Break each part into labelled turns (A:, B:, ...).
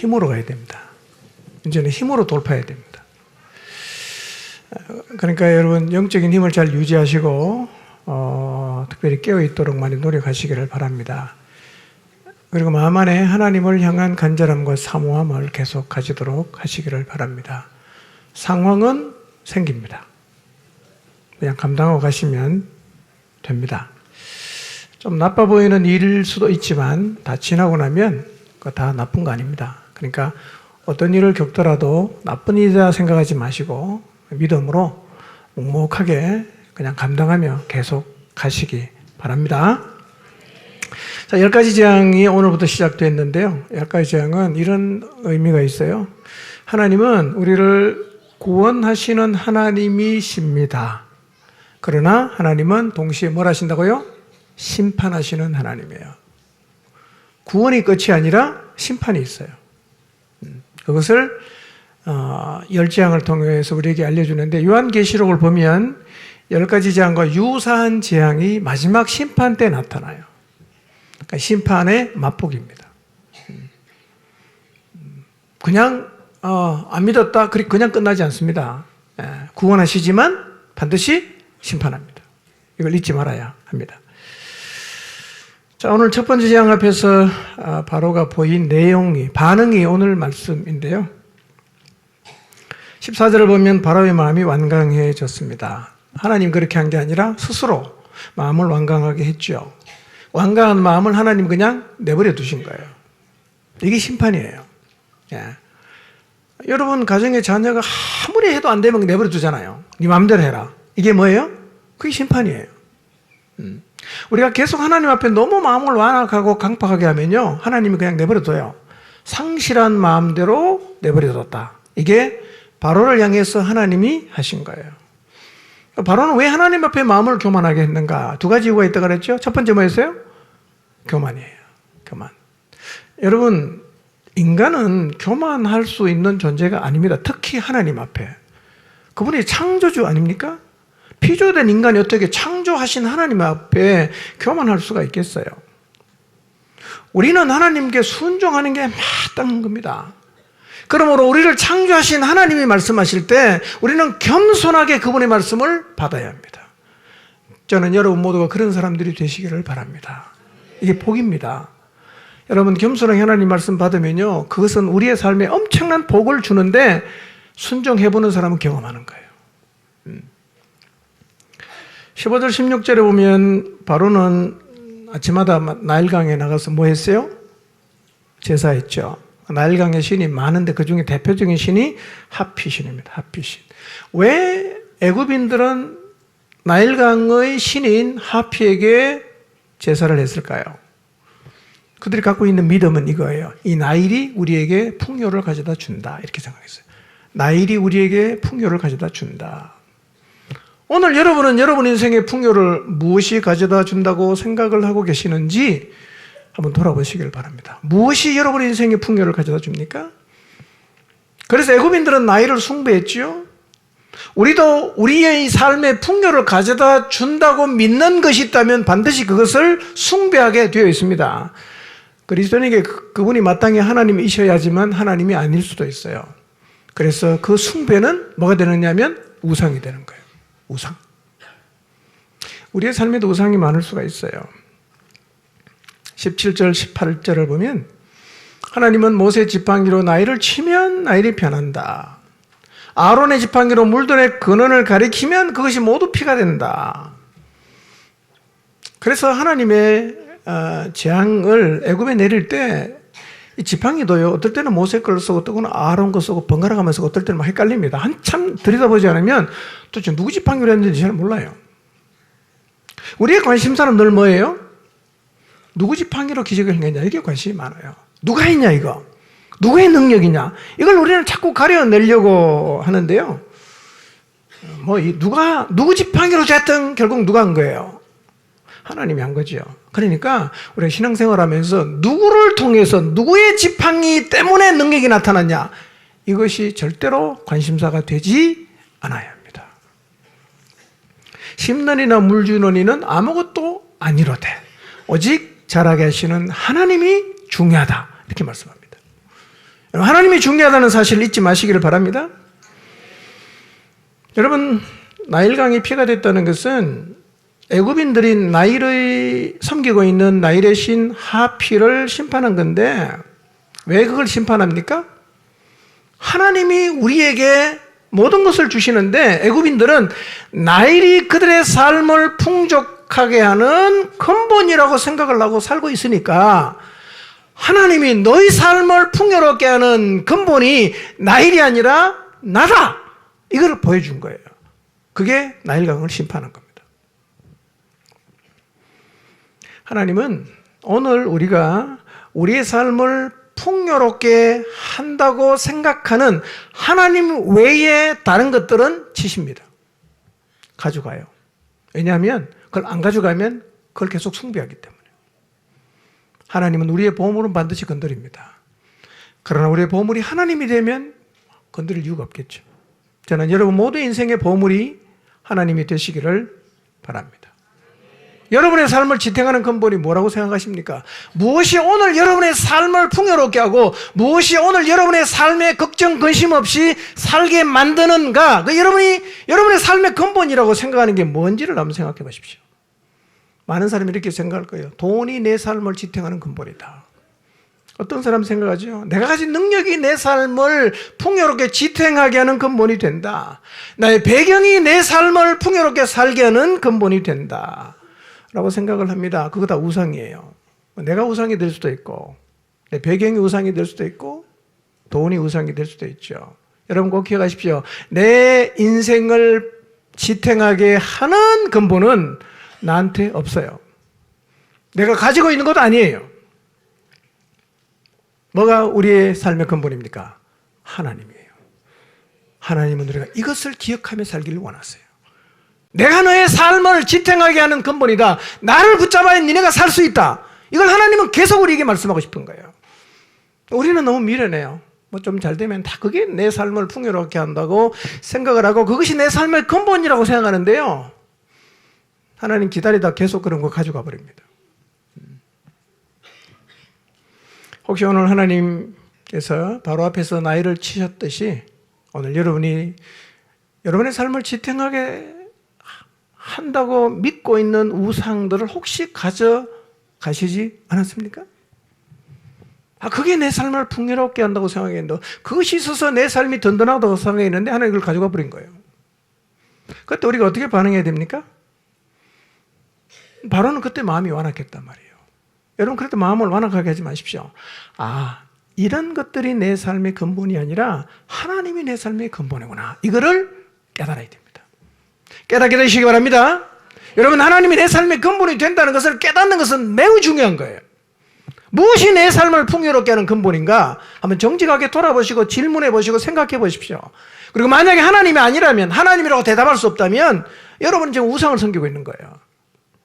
A: 힘으로 가야 됩니다. 이제는 힘으로 돌파해야 됩니다. 그러니까 여러분 영적인 힘을 잘 유지하시고 어, 특별히 깨어 있도록 많이 노력하시기를 바랍니다. 그리고 마음 안에 하나님을 향한 간절함과 사모함을 계속 가지도록 하시기를 바랍니다. 상황은 생깁니다. 그냥 감당하고 가시면 됩니다. 좀 나빠 보이는 일일 수도 있지만 다 지나고 나면 그거 다 나쁜 거 아닙니다. 그러니까 어떤 일을 겪더라도 나쁜 일이다 생각하지 마시고 믿음으로 묵묵하게 그냥 감당하며 계속 가시기 바랍니다. 자, 열 가지 재앙이 오늘부터 시작됐는데요. 열 가지 재앙은 이런 의미가 있어요. 하나님은 우리를 구원하시는 하나님이십니다. 그러나 하나님은 동시에 뭘 하신다고요? 심판하시는 하나님이에요. 구원이 끝이 아니라 심판이 있어요. 음, 그것을 어, 열 재앙을 통해서 우리에게 알려주는데 요한계시록을 보면 열 가지 재앙과 유사한 재앙이 마지막 심판 때 나타나요. 그러니까 심판의 맛보기입니다. 음. 그냥 어, 안 믿었다 그냥 끝나지 않습니다. 예, 구원하시지만 반드시 심판합니다. 이걸 잊지 말아야 합니다. 자, 오늘 첫 번째 장 앞에서 아, 바로가 보인 내용이, 반응이 오늘 말씀인데요. 14절을 보면 바로의 마음이 완강해졌습니다. 하나님 그렇게 한 게 아니라 스스로 마음을 완강하게 했죠. 완강한 마음을 하나님 그냥 내버려 두신 거예요. 이게 심판이에요. 예. 여러분 가정의 자녀가 아무리 해도 안 되면 내버려 두잖아요. 네 마음대로 해라. 이게 뭐예요? 그게 심판이에요. 음. 우리가 계속 하나님 앞에 너무 마음을 완악하고 강팍하게 하면요. 하나님이 그냥 내버려둬요. 상실한 마음대로 내버려뒀다. 이게 바로를 향해서 하나님이 하신 거예요. 바로는 왜 하나님 앞에 마음을 교만하게 했는가? 두 가지 이유가 있다고 그랬죠? 첫 번째 뭐였어요? 교만이에요. 교만. 여러분, 인간은 교만할 수 있는 존재가 아닙니다. 특히 하나님 앞에. 그분이 창조주 아닙니까? 피조된 인간이 어떻게 창조하신 하나님 앞에 교만할 수가 있겠어요? 우리는 하나님께 순종하는 게 마땅한 겁니다. 그러므로 우리를 창조하신 하나님이 말씀하실 때 우리는 겸손하게 그분의 말씀을 받아야 합니다. 저는 여러분 모두가 그런 사람들이 되시기를 바랍니다. 이게 복입니다. 여러분 겸손하게 하나님 말씀 받으면요. 그것은 우리의 삶에 엄청난 복을 주는데 순종해보는 사람은 경험하는 거예요. 15절, 16절에 보면 바로는 아침마다 나일강에 나가서 뭐 했어요? 제사했죠. 나일강의 신이 많은데 그 중에 대표적인 신이 하피신입니다. 하피신. 왜 애굽인들은 나일강의 신인 하피에게 제사를 했을까요? 그들이 갖고 있는 믿음은 이거예요. 이 나일이 우리에게 풍요를 가져다 준다. 이렇게 생각했어요. 나일이 우리에게 풍요를 가져다 준다. 오늘 여러분은 여러분 인생의 풍요를 무엇이 가져다 준다고 생각을 하고 계시는지 한번 돌아보시길 바랍니다. 무엇이 여러분 인생의 풍요를 가져다 줍니까? 그래서 애굽인들은 나이를 숭배했지요. 우리도 우리의 삶의 풍요를 가져다 준다고 믿는 것이 있다면 반드시 그것을 숭배하게 되어 있습니다. 그리스도인에게 그, 그분이 마땅히 하나님이셔야지만 하나님이 아닐 수도 있어요. 그래서 그 숭배는 뭐가 되느냐면 우상이 되는 거예요. 우상. 우리의 삶에도 우상이 많을 수가 있어요. 17절, 18절을 보면 하나님은 모세 지팡이로 나이를 치면 나일이 변한다. 아론의 지팡이로 물들의 근원을 가리키면 그것이 모두 피가 된다. 그래서 하나님의 어, 재앙을 애굽에 내릴 때 지팡이도요, 어떨 때는 모세 걸 쓰고, 또는 아론 거 쓰고, 번갈아 가면서 어떨 때는 막 헷갈립니다. 한참 들여다보지 않으면 도대체 누구 지팡이로 했는지 잘 몰라요. 우리의 관심사는 늘 뭐예요? 누구 지팡이로 기적을 행했냐? 이게 관심이 많아요. 누가 했냐, 이거? 누구의 능력이냐? 이걸 우리는 자꾸 가려내려고 하는데요. 뭐, 누가, 누구 지팡이로 됐든 결국 누가 한 거예요? 하나님이 한 거죠. 그러니까 우리가 신앙생활 하면서 누구를 통해서 누구의 지팡이 때문에 능력이 나타났냐 이것이 절대로 관심사가 되지 않아야 합니다. 심는이나 물주는 아무것도 아니로되 오직 자라게 하시는 하나님이 중요하다 이렇게 말씀합니다. 하나님이 중요하다는 사실을 잊지 마시기를 바랍니다. 여러분 나일강이 피가 됐다는 것은 애굽인들이 나일의 섬기고 있는 나일의 신 하피를 심판한 건데 왜 그걸 심판합니까? 하나님이 우리에게 모든 것을 주시는데 애굽인들은 나일이 그들의 삶을 풍족하게 하는 근본이라고 생각을 하고 살고 있으니까 하나님이 너희 삶을 풍요롭게 하는 근본이 나일이 아니라 나다. 이걸 보여준 거예요. 그게 나일강을 심판한 겁니다. 하나님은 오늘 우리가 우리의 삶을 풍요롭게 한다고 생각하는 하나님 외에 다른 것들은 치십니다. 가져가요. 왜냐하면 그걸 안 가져가면 그걸 계속 숭배하기 때문에. 하나님은 우리의 보물은 반드시 건드립니다. 그러나 우리의 보물이 하나님이 되면 건드릴 이유가 없겠죠. 저는 여러분 모두 인생의 보물이 하나님이 되시기를 바랍니다. 여러분의 삶을 지탱하는 근본이 뭐라고 생각하십니까? 무엇이 오늘 여러분의 삶을 풍요롭게 하고 무엇이 오늘 여러분의 삶에 걱정 근심 없이 살게 만드는가? 그 여러분이 여러분의 삶의 근본이라고 생각하는 게 뭔지를 한번 생각해 보십시오. 많은 사람이 이렇게 생각할 거예요. 돈이 내 삶을 지탱하는 근본이다. 어떤 사람 생각하죠? 내가 가진 능력이 내 삶을 풍요롭게 지탱하게 하는 근본이 된다. 나의 배경이 내 삶을 풍요롭게 살게 하는 근본이 된다. 라고 생각을 합니다. 그거 다 우상이에요. 내가 우상이 될 수도 있고, 내 배경이 우상이 될 수도 있고, 돈이 우상이 될 수도 있죠. 여러분 꼭 기억하십시오. 내 인생을 지탱하게 하는 근본은 나한테 없어요. 내가 가지고 있는 것도 아니에요. 뭐가 우리의 삶의 근본입니까? 하나님이에요. 하나님은 우리가 이것을 기억하며 살기를 원하세요. 내가 너의 삶을 지탱하게 하는 근본이다. 나를 붙잡아야 니네가 살 수 있다. 이걸 하나님은 계속 우리에게 말씀하고 싶은 거예요. 우리는 너무 미련해요. 뭐 좀 잘 되면 다 그게 내 삶을 풍요롭게 한다고 생각을 하고 그것이 내 삶의 근본이라고 생각하는데요. 하나님 기다리다 계속 그런 거 가져가 버립니다. 혹시 오늘 하나님께서 바로 앞에서 나이를 치셨듯이 오늘 여러분이 여러분의 삶을 지탱하게 한다고 믿고 있는 우상들을 혹시 가져가시지 않았습니까? 아, 그게 내 삶을 풍요롭게 한다고 생각했는데, 그것이 있어서 내 삶이 든든하다고 생각했는데, 하나님 그걸 가져가 버린 거예요. 그때 우리가 어떻게 반응해야 됩니까? 바로는 그때 마음이 완악했단 말이에요. 여러분, 때 마음을 완악하게 하지 마십시오. 아, 이런 것들이 내 삶의 근본이 아니라 하나님이 내 삶의 근본이구나. 이거를 깨달아야 됩니다. 깨닫게 되시기 바랍니다. 여러분, 하나님이 내 삶의 근본이 된다는 것을 깨닫는 것은 매우 중요한 거예요. 무엇이 내 삶을 풍요롭게 하는 근본인가? 한번 정직하게 돌아보시고 질문해 보시고 생각해 보십시오. 그리고 만약에 하나님이 아니라면, 하나님이라고 대답할 수 없다면, 여러분은 지금 우상을 섬기고 있는 거예요.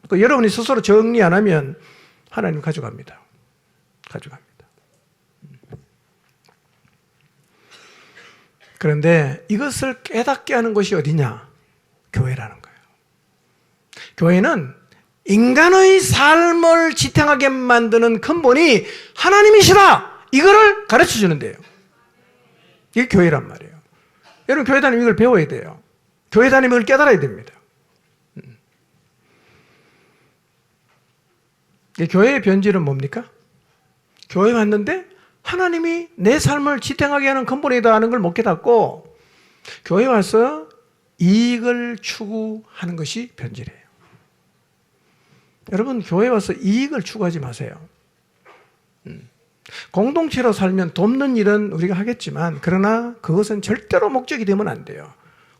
A: 그 여러분이 스스로 정리 안 하면 하나님 가져갑니다. 가져갑니다. 그런데 이것을 깨닫게 하는 것이 어디냐? 교회라는 거예요. 교회는 인간의 삶을 지탱하게 만드는 근본이 하나님이시다. 이거를 가르쳐 주는데요. 이게 교회란 말이에요. 여러분 교회 다니면 이걸 배워야 돼요. 교회 다니면 이걸 깨달아야 됩니다. 음. 교회의 변질은 뭡니까? 교회 왔는데 하나님이 내 삶을 지탱하게 하는 근본이다 하는 걸 못 깨닫고 교회 와서 이익을 추구하는 것이 변질이에요. 여러분, 교회 와서 이익을 추구하지 마세요. 음. 공동체로 살면 돕는 일은 우리가 하겠지만, 그러나 그것은 절대로 목적이 되면 안 돼요.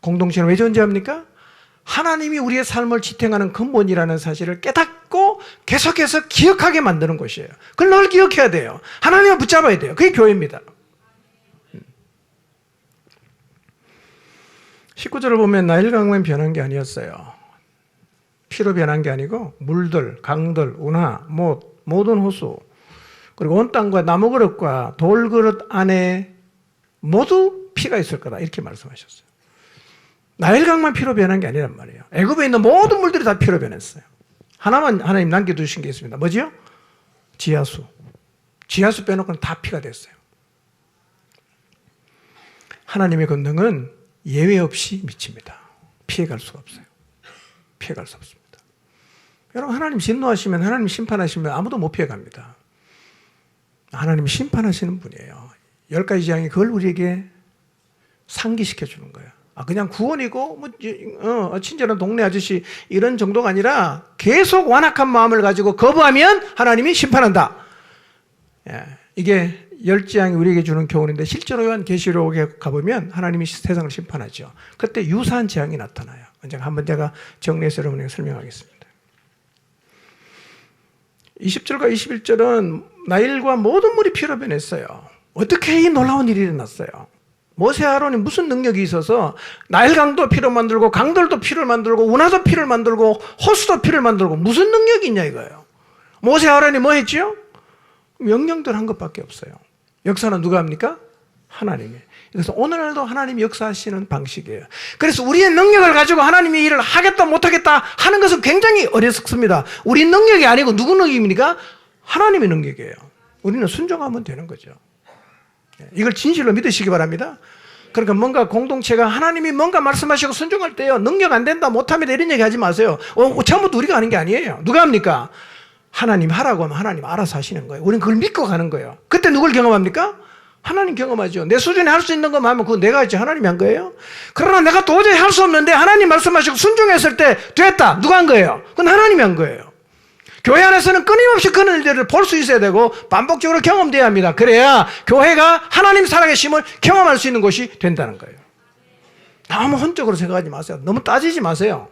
A: 공동체는 왜 존재합니까? 하나님이 우리의 삶을 지탱하는 근본이라는 사실을 깨닫고 계속해서 기억하게 만드는 것이에요. 그걸 늘 기억해야 돼요. 하나님을 붙잡아야 돼요. 그게 교회입니다. 19절을 보면 나일강만 변한 게 아니었어요. 피로 변한 게 아니고 물들, 강들, 운하, 못, 모든 호수 그리고 온 땅과 나무 그릇과 돌 그릇 안에 모두 피가 있을 거다 이렇게 말씀하셨어요. 나일강만 피로 변한 게 아니란 말이에요. 애굽에 있는 모든 물들이 다 피로 변했어요. 하나만 하나님 남겨두신 게 있습니다. 뭐지요? 지하수. 지하수 빼놓고는 다 피가 됐어요. 하나님의 권능은 예외 없이 미칩니다. 피해갈 수가 없어요. 피해갈 수 없습니다. 여러분 하나님 진노하시면 하나님 심판하시면 아무도 못 피해갑니다. 하나님 심판하시는 분이에요. 열 가지 재앙이 그걸 우리에게 상기시켜 주는 거예요. 아 그냥 구원이고 뭐 어, 친절한 동네 아저씨 이런 정도가 아니라 계속 완악한 마음을 가지고 거부하면 하나님이 심판한다. 예, 이게 열 재앙이 우리에게 주는 교훈인데 실제로 요한 계시록에 가보면 하나님이 세상을 심판하죠. 그때 유사한 재앙이 나타나요. 제가 한번 제가 정리해서 여러분에게 설명하겠습니다. 20절과 21절은 나일과 모든 물이 피로 변했어요. 어떻게 이 놀라운 일이 일어났어요? 모세 아론이 무슨 능력이 있어서 나일강도 피로 만들고 강들도 피를 만들고 운하도 피를 만들고 호수도 피를 만들고 무슨 능력이 있냐 이거예요. 모세 아론이 뭐 했지요? 명령들 한 것밖에 없어요. 역사는 누가 합니까? 하나님이. 그래서 오늘날도 하나님이 역사하시는 방식이에요. 그래서 우리의 능력을 가지고 하나님이 일을 하겠다 못하겠다 하는 것은 굉장히 어리석습니다. 우리 능력이 아니고 누구 능력입니까? 하나님의 능력이에요. 우리는 순종하면 되는 거죠. 예, 이걸 진실로 믿으시기 바랍니다. 그러니까 뭔가 공동체가 하나님이 뭔가 말씀하시고 순종할 때요. 능력 안 된다, 못합니다. 이런 얘기 하지 마세요. 어, 처음부터 우리가 하는 게 아니에요. 누가 합니까? 하나님 하라고 하면 하나님 알아서 하시는 거예요. 우리는 그걸 믿고 가는 거예요. 그때 누굴 경험합니까? 하나님 경험하죠. 내 수준에 할 수 있는 것만 하면 그거 내가 했지 하나님이 한 거예요. 그러나 내가 도저히 할 수 없는데 하나님 말씀하시고 순종했을 때 됐다. 누가 한 거예요? 그건 하나님이 한 거예요. 교회 안에서는 끊임없이 그런 일들을 볼 수 있어야 되고 반복적으로 경험돼야 합니다. 그래야 교회가 하나님 살아계심을 경험할 수 있는 곳이 된다는 거예요. 너무 혼적으로 생각하지 마세요. 너무 따지지 마세요.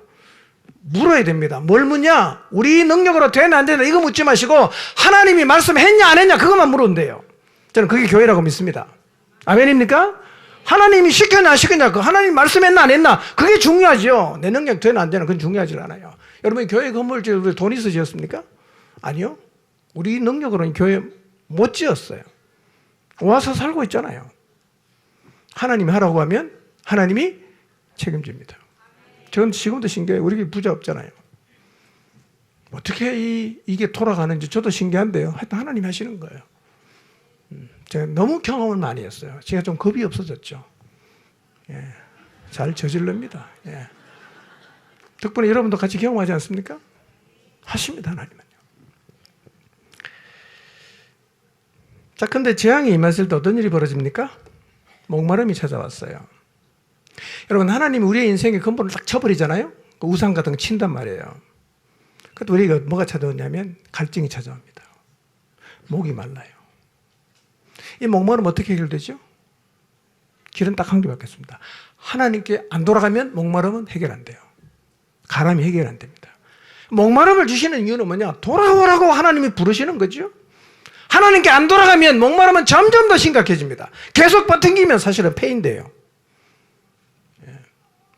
A: 물어야 됩니다. 뭘 묻냐? 우리 능력으로 되나 안 되나 이거 묻지 마시고 하나님이 말씀했냐 안 했냐 그것만 돼요. 저는 그게 교회라고 믿습니다. 아멘입니까? 하나님이 시켰냐 안 시켰냐 그 하나님 말씀했나 안 했나 그게 중요하죠. 내 능력 되나 안 되나 그건 중요하지 않아요. 여러분 교회 건물 지을 돈 있어 지었습니까? 아니요. 우리 능력으로는 교회 못 지었어요. 와서 살고 있잖아요. 하나님이 하라고 하면 하나님이 책임집니다. 저는 지금도 신기해요. 우리 부자 없잖아요. 어떻게 이, 이게 돌아가는지 저도 신기한데요. 하여튼 하나님이 하시는 거예요. 음, 제가 너무 경험을 많이 했어요. 제가 좀 겁이 없어졌죠. 예, 잘 저질릅니다. 예. 덕분에 여러분도 같이 경험하지 않습니까? 하십니다, 하나님은요. 자, 근데 재앙이 임했을 때 어떤 일이 벌어집니까? 목마름이 찾아왔어요. 여러분, 하나님이 우리의 인생의 근본을 딱 쳐버리잖아요? 그 우상 같은 거 친단 말이에요. 그때 우리가 뭐가 찾아오냐면 갈증이 찾아옵니다. 목이 말라요. 이 목마름 어떻게 해결되죠? 길은 딱 한 개밖에 없습니다. 하나님께 안 돌아가면 목마름은 해결 안 돼요. 가람이 해결 안 됩니다. 목마름을 주시는 이유는 뭐냐? 돌아오라고 하나님이 부르시는 거죠. 하나님께 안 돌아가면 목마름은 점점 더 심각해집니다. 계속 버팅기면 사실은 폐인데요.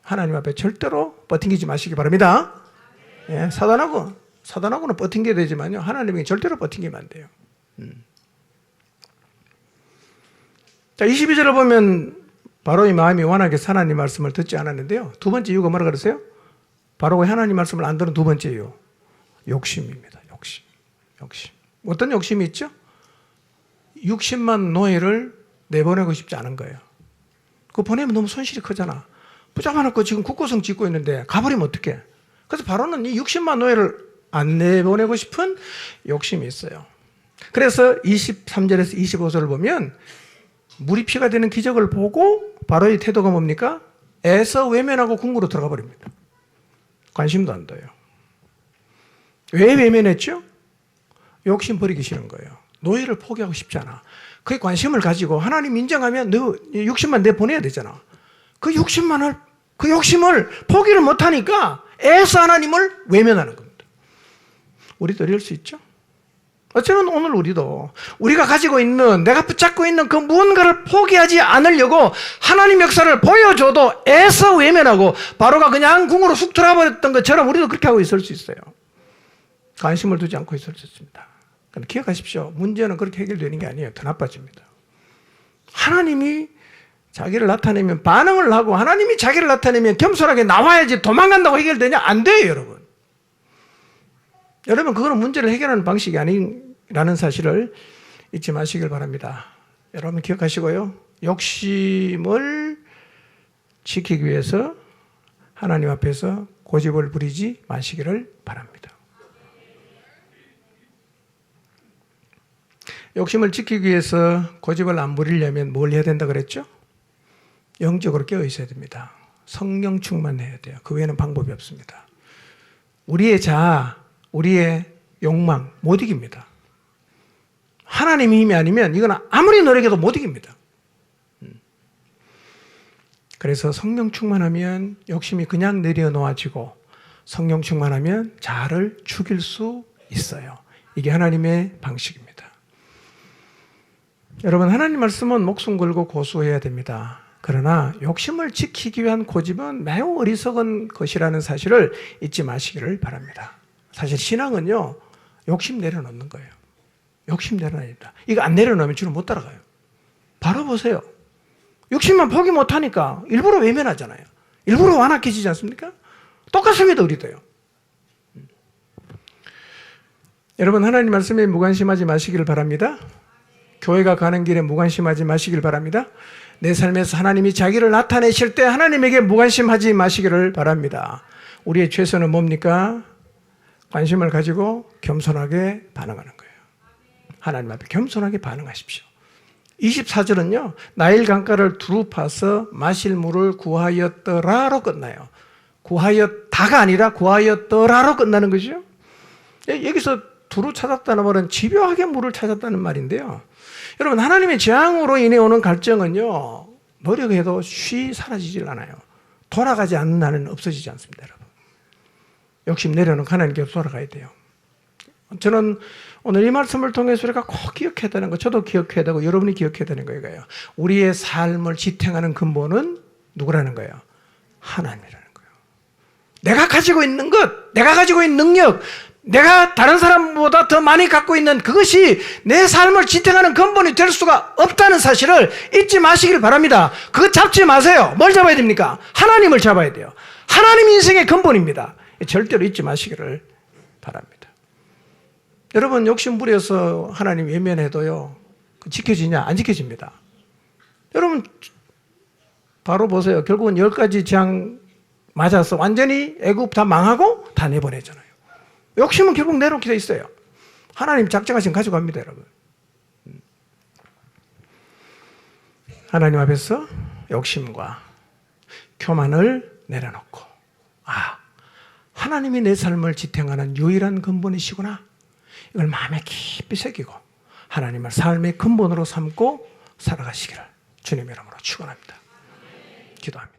A: 예. 하나님 앞에 절대로 버팅기지 마시기 바랍니다. 예, 사단하고 사단하고는 버팅겨야 되지만요. 하나님에게 절대로 버팅기면 안 돼요. 음. 자, 22절을 보면 바로의 마음이 워낙에 하나님 말씀을 듣지 않았는데요. 두 번째 이유가 뭐라 그러세요? 바로 하나님 말씀을 안 들은 두 번째 이유. 욕심입니다. 욕심. 욕심. 어떤 욕심이 있죠? 60만 노예를 내보내고 싶지 않은 거예요. 그거 보내면 너무 손실이 크잖아. 부자만하고 지금 국고성 짓고 있는데 가버리면 어떡해? 그래서 바로는 이 60만 노예를 안 내보내고 싶은 욕심이 있어요. 그래서 23절에서 25절을 보면 물이 피가 되는 기적을 보고 바로의 태도가 뭡니까? 애서 외면하고 궁으로 들어가 버립니다. 관심도 안 둬요. 왜 외면했죠? 욕심 버리기 싫은 거예요. 노예를 포기하고 싶지 않아. 그에 관심을 가지고 하나님 인정하면 너 60만 내 보내야 되잖아. 그 60만을 그 욕심을 포기를 못 하니까 애써 하나님을 외면하는 겁니다. 우리도 이럴 수 있죠? 어쩌면 오늘 우리도 우리가 가지고 있는 내가 붙잡고 있는 그 무언가를 포기하지 않으려고 하나님 역사를 보여줘도 애써 외면하고 바로가 그냥 궁으로 쑥 들어버렸던 것처럼 우리도 그렇게 하고 있을 수 있어요. 관심을 두지 않고 있을 수 있습니다. 기억하십시오. 문제는 그렇게 해결되는 게 아니에요. 더 나빠집니다. 하나님이 자기를 나타내면 반응을 하고 하나님이 자기를 나타내면 겸손하게 나와야지 도망간다고 해결되냐? 안 돼요, 여러분. 여러분, 그거는 문제를 해결하는 방식이 아니라는 사실을 잊지 마시길 바랍니다. 여러분 기억하시고요. 욕심을 지키기 위해서 하나님 앞에서 고집을 부리지 마시기를 바랍니다. 욕심을 지키기 위해서 고집을 안 부리려면 뭘 해야 된다 그랬죠? 영적으로 깨어 있어야 됩니다. 성령 충만해야 돼요. 그 외에는 방법이 없습니다. 우리의 자아, 우리의 욕망 못 이깁니다. 하나님의 힘이 아니면 이건 아무리 노력해도 못 이깁니다. 음. 그래서 성령 충만하면 욕심이 그냥 내려놓아지고 성령 충만하면 자아를 죽일 수 있어요. 이게 하나님의 방식입니다. 여러분 하나님 말씀은 목숨 걸고 고수해야 됩니다. 그러나 욕심을 지키기 위한 고집은 매우 어리석은 것이라는 사실을 잊지 마시기를 바랍니다. 사실 신앙은요 욕심 내려놓는 거예요. 욕심 내려놔야 된다. 이거 안 내려놓으면 주로 못 따라가요. 바로 보세요. 욕심만 포기 못하니까 일부러 외면하잖아요. 일부러 완악해지지 않습니까? 똑같습니다, 우리도요. 음. 여러분, 하나님 말씀에 무관심하지 마시기를 바랍니다. 교회가 가는 길에 무관심하지 마시길 바랍니다. 내 삶에서 하나님이 자기를 나타내실 때 하나님에게 무관심하지 마시기를 바랍니다. 우리의 최선은 뭡니까? 관심을 가지고 겸손하게 반응하는 거예요. 하나님 앞에 겸손하게 반응하십시오. 24절은요, 나일 강가를 두루 파서 마실 물을 구하였더라로 끝나요. 구하였다가 아니라 구하였더라로 끝나는 거죠. 예, 여기서 두루 찾았다는 말은 집요하게 물을 찾았다는 말인데요. 여러분, 하나님의 재앙으로 인해 오는 갈증은요, 노력해도 쉬 사라지질 않아요. 돌아가지 않는 날은 없어지지 않습니다, 여러분. 욕심 내려놓고 하나님께 돌아가야 돼요. 저는 오늘 이 말씀을 통해서 우리가 꼭 기억해야 되는 거, 저도 기억해야 되고 여러분이 기억해야 되는 거예요. 우리의 삶을 지탱하는 근본은 누구라는 거예요? 하나님이라는 거예요. 내가 가지고 있는 것, 내가 가지고 있는 능력, 내가 다른 사람보다 더 많이 갖고 있는 그것이 내 삶을 지탱하는 근본이 될 수가 없다는 사실을 잊지 마시길 바랍니다. 그거 잡지 마세요. 뭘 잡아야 됩니까? 하나님을 잡아야 돼요. 하나님 인생의 근본입니다. 절대로 잊지 마시기를 바랍니다. 여러분 욕심 부려서 하나님 외면해도요 지켜지냐 안 지켜집니다. 여러분 바로 보세요. 결국은 열 가지 재앙 맞아서 완전히 애굽 다 망하고 다 내보내잖아요. 욕심은 결국 내놓게 돼 있어요. 하나님 작정하신 가져갑니다, 여러분. 하나님 앞에서 욕심과 교만을 내려놓고 아 하나님이 내 삶을 지탱하는 유일한 근본이시구나. 이걸 마음에 깊이 새기고 하나님을 삶의 근본으로 삼고 살아가시기를 주님 이름으로 축원합니다. 기도합니다.